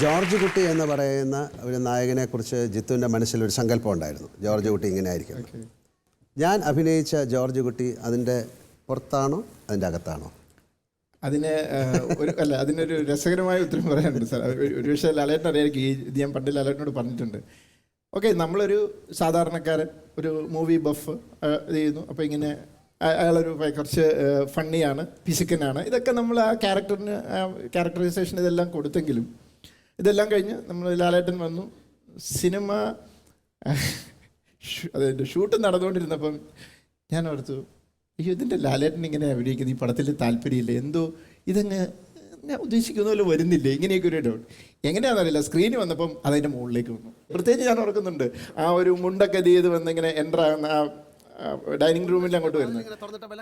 George കുട്ടി എന്ന് പറയുന്ന ഒരു നായകനെ കുറിച്ച് ജിത്തുവിന്റെ മനസ്സിൽ ഒരു സങ്കല്പം ഉണ്ടായിരുന്നു ജോർജ് കുട്ടി ഇങ്ങനെ ആയിരിക്കും ഞാൻ അഭിനയിച്ച ജോർജ് കുട്ടി അതിന്റെ പുറത്താണോ അതിന്റെ അകത്താണോ? അതിന് ഒരു അല്ല അതിനൊരു രസകരമായ ഉത്തരം പറയാനുണ്ട് സാർ. ഒരു- പക്ഷേ ലാലേട്ടൻ അറിയായിരിക്കും ഈ ഇത് ഞാൻ പണ്ട് ലാലേട്ടനോട് പറഞ്ഞിട്ടുണ്ട്. ഓക്കെ നമ്മളൊരു സാധാരണക്കാരൻ ഒരു മൂവി ബഫ് ഇത് ചെയ്യുന്നു. അപ്പോൾ ഇങ്ങനെ അയാളൊരു കുറച്ച് ഫണ്ണിയാണ് ഫിസിക്കനാണ് ഇതൊക്കെ നമ്മൾ ആ ക്യാരക്ടറിന് ക്യാരക്ടറൈസേഷൻ ഇതെല്ലാം കൊടുത്തെങ്കിലും ഇതെല്ലാം കഴിഞ്ഞ് നമ്മൾ ലാലേട്ടൻ വന്നു. സിനിമ അതിന്റെ ഷൂട്ട് നടന്നുകൊണ്ടിരുന്നപ്പം ഞാൻ ഓർത്തു അയ്യോ ഇതിന്റെ ലാലേട്ടൻ ഇങ്ങനെ അഭിനയിക്കുന്നത് ഈ പടത്തിൽ താല്പര്യമില്ല. എന്തോ ഇതങ്ങ് ഞാൻ ഉദ്ദേശിക്കുന്ന പോലെ വരുന്നില്ലേ? ഇങ്ങനെയൊക്കെ ഒരു ഡൗട്ട് എങ്ങനെയാണെന്നറിയില്ല സ്ക്രീനിൽ വന്നപ്പം അതിന്റെ മുകളിലേക്ക് വന്നു. പ്രത്യേകിച്ച് ഞാൻ ഓർക്കുന്നുണ്ട് ആ ഒരു മുണ്ടൊക്കെ ചെയ്ത് വന്ന് ഇങ്ങനെ എന്റർ ആകുന്ന ആ ഡൈനിങ് റൂമിൽ അങ്ങോട്ട് വരുന്നത്.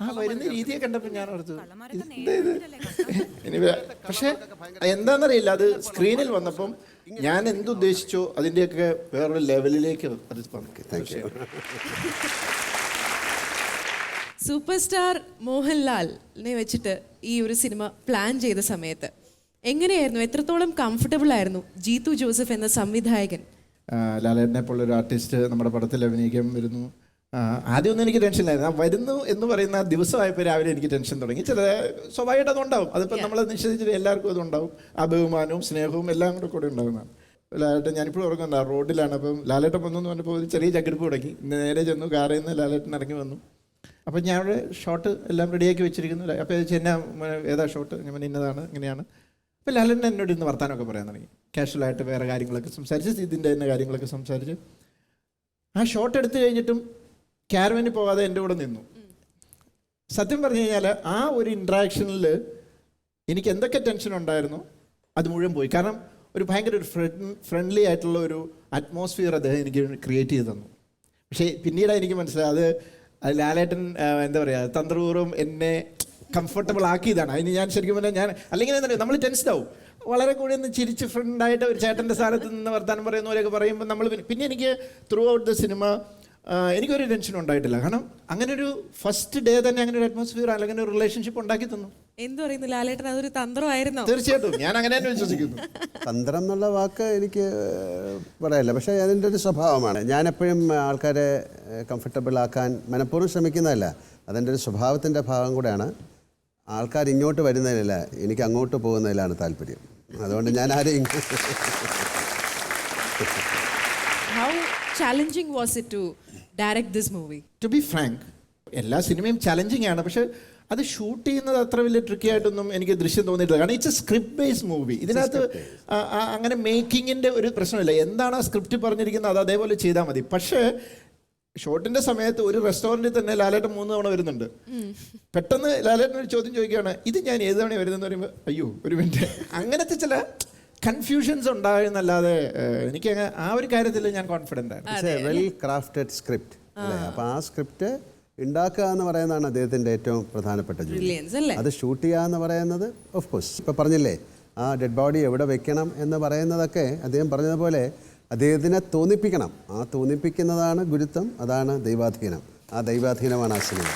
ആ വരുന്ന രീതിയെ കണ്ടപ്പോൾ ഞാൻ ഓർത്തു ഇത് ഇനി പക്ഷേ എന്താണെന്നറിയില്ല അത് സ്ക്രീനിൽ വന്നപ്പം ഞാൻ എന്തുദ്ദേശിച്ചോ അതിന്റെയൊക്കെ വേറൊരു ലെവലിലേക്ക് അത് വന്നു താങ്ക് യു സൂപ്പർ സ്റ്റാർ മോഹൻലാലിനെ വെച്ചിട്ട് ഈ ഒരു സിനിമ പ്ലാൻ ചെയ്ത സമയത്ത് എങ്ങനെയായിരുന്നു? എത്രത്തോളം കംഫർട്ടബിൾ ആയിരുന്നു ജീത്തു ജോസഫ് എന്ന സംവിധായകൻ? ലാലേട്ടനെ പോലുള്ള ഒരു ആർട്ടിസ്റ്റ് നമ്മുടെ പടത്തിൽ അഭിനയിക്കാൻ വരുന്നു. ആദ്യമൊന്നും എനിക്ക് ടെൻഷൻ ഇല്ലായിരുന്നു. വരുന്നു എന്ന് പറയുന്ന ദിവസമായപ്പോൾ രാവിലെ എനിക്ക് ടെൻഷൻ തുടങ്ങി. ചില സ്വാഭാവികമായിട്ട് അതുണ്ടാവും. അതിപ്പോൾ നമ്മൾ നിശ്ചയിച്ചിട്ട് എല്ലാവർക്കും അതുണ്ടാവും. ആ ബഹുമാനവും സ്നേഹവും എല്ലാം കൂടെ കൂടെ ഉണ്ടാകുന്നതാണ് ലാലേട്ടൻ ഞാനിപ്പോഴും ഉറങ്ങുന്ന റോഡിലാണ്. അപ്പം ലാലേട്ടൻ വന്നു എന്ന് പറഞ്ഞപ്പോൾ ഒരു ചെറിയ ചകിടുപ്പ് തുടങ്ങി. നേരെ ചെന്നു കാറിൽ നിന്ന് ലാലേട്ടൻ ഇറങ്ങി വന്നു. അപ്പം ഞാൻ അവിടെ ഷോട്ട് എല്ലാം റെഡിയാക്കി വെച്ചിരിക്കുന്നു. അപ്പോൾ ചെന്ന ഏതാ ഷോട്ട് ഞാൻ ഇന്നതാണ്. ഇങ്ങനെയാണ്. അപ്പോൾ ലാലേട്ടൻ എന്നോട് ഇന്ന് വർത്താനമൊക്കെ പറയാൻ തുടങ്ങി. കാഷ്വലായിട്ട് വേറെ കാര്യങ്ങളൊക്കെ സംസാരിച്ച് ഇതിന്റെ തന്നെ കാര്യങ്ങളൊക്കെ സംസാരിച്ച്. ആ ഷോട്ട് എടുത്തു കഴിഞ്ഞിട്ടും ക്യാരവനിൽ പോകാതെ എന്റെ കൂടെ നിന്നു. സത്യം പറഞ്ഞു കഴിഞ്ഞാൽ ആ ഒരു ഇൻട്രാക്ഷനിൽ എനിക്ക് എന്തൊക്കെ ടെൻഷൻ ഉണ്ടായിരുന്നു അത് മുഴുവൻ പോയി. കാരണം ഒരു ഭയങ്കര ഒരു ഫ്രണ്ട് ഫ്രണ്ട്ലി ആയിട്ടുള്ള ഒരു അറ്റ്മോസ്ഫിയർ അദ്ദേഹം എനിക്ക് ക്രിയേറ്റ് ചെയ്ത് തന്നു. പക്ഷേ പിന്നീട് എനിക്ക് മനസ്സിലായത് അത് ലാലേട്ടൻ എന്താ പറയുക തന്ത്രപൂർവം എന്നെ കംഫർട്ടബിൾ ആക്കിയതാണ്. അതിന് ഞാൻ ശരിക്കും പറഞ്ഞാൽ ഞാൻ അല്ലെങ്കിൽ എന്താ നമ്മൾ ടെൻസ്ഡാവും വളരെ കൂടി ഒന്ന് ചിരിച്ച് ഫ്രണ്ടായിട്ട് ഒരു ചേട്ടന്റെ സ്ഥാനത്ത് നിന്ന് വർത്താനം പറയുന്ന പോലെയൊക്കെ പറയുമ്പോൾ നമ്മൾ പിന്നെ എനിക്ക് ത്രൂ ഔട്ട് ദ സിനിമ എനിക്കൊരു ടെൻഷൻ ഉണ്ടായിട്ടില്ല. കാരണം അങ്ങനെ ഒരു ഫസ്റ്റ് ഡേ തന്നെ അങ്ങനെ ഒരു അറ്റ്മോസ്ഫിയർ അല്ലെങ്കിൽ ഒരു റിലേഷൻഷിപ്പ് ഉണ്ടാക്കി തന്നു. എന്തു പറയുന്നു ലാലേട്ടൻ? അതൊരു തന്ത്രമായിരുന്നു? തീർച്ചയായിട്ടും. ഞാൻ അങ്ങനെ തന്നെ വിശ്വസിക്കുന്നു. തന്ത്രം എന്നുള്ള വാക്ക് എനിക്ക് പറയല്ല പക്ഷെ അതിന്റെ ഒരു സ്വഭാവമാണ്. ഞാൻ എപ്പോഴും ആൾക്കാരെ കംഫർട്ടബിൾ ആക്കാൻ മനഃപൂർവം ശ്രമിക്കുന്നതല്ല. അതിന്റെ ഒരു സ്വഭാവത്തിന്റെ ഭാഗം കൂടെയാണ്. ആൾക്കാർ ഇങ്ങോട്ട് വരുന്നതിലല്ല എനിക്ക് അങ്ങോട്ട് പോകുന്നതിലാണ് താല്പര്യം. അതുകൊണ്ട് ഞാൻ ആരെയും how challenging was it to direct this movie to be frank എല്ലാ സിനിമയും ചലഞ്ചിങ് ആണ്. പക്ഷെ അത് ഷൂട്ട് ചെയ്യുന്നത് അത്ര വലിയ ട്രിക്കി ആയിട്ടൊന്നും എനിക്ക് ദൃശ്യം തോന്നിയിട്ടില്ല. കാരണം it's a script based movie ഇതിനകത്ത് അങ്ങനെ മേക്കിങ്ങിന്റെ ഒരു പ്രശ്നമില്ല. എന്താണ് ആ സ്ക്രിപ്റ്റ് പറഞ്ഞിരിക്കുന്നത് അത് അതേപോലെ ചെയ്താൽ മതി. പക്ഷേ ഷോട്ടിന്റെ സമയത്ത് ഒരു റെസ്റ്റോറന്റിൽ തന്നെ ലാലേട്ടൻ മൂന്ന് തവണ വരുന്നുണ്ട്. പെട്ടെന്ന് ലാലേട്ടൻ ഒരു ചോദ്യം ചോദിക്കുകയാണ് ഇത് ഞാൻ ഏത് തവണ വരുന്നതെന്ന് പറയുമ്പോൾ അയ്യോ ഒരു മിനിറ്റ്. അങ്ങനത്തെ ചില കൺഫ്യൂഷൻസ് ഉണ്ടായെന്നല്ലാതെ എനിക്ക് ആ ഒരു കാര്യത്തിൽ ഞാൻ കോൺഫിഡന്റ് ആണ് വെൽ ക്രാഫ്റ്റഡ് സ്ക്രിപ്റ്റ് അല്ലേ? അപ്പോൾ ആ സ്ക്രിപ്റ്റ് ഉണ്ടാക്കുക എന്ന് പറയുന്നതാണ് അദ്ദേഹത്തിന്റെ ഏറ്റവും പ്രധാനപ്പെട്ട ജോലി. അല്ലേ? അത് ഷൂട്ട് ചെയ്യുക എന്ന് പറയുന്നത് ഓഫ് കോഴ്സ് ഇപ്പൊ പറഞ്ഞില്ലേ ആ ഡെഡ് ബോഡി എവിടെ വെക്കണം എന്ന് പറയുന്നതൊക്കെ അദ്ദേഹം പറഞ്ഞതുപോലെ അദ്ദേഹത്തിനെ തോന്നിപ്പിക്കണം. ആ തോന്നിപ്പിക്കുന്നതാണ് ഗുരുത്വം അതാണ് ദൈവാധീനം. ആ ദൈവാധീനമാണ് ആ സിനിമ.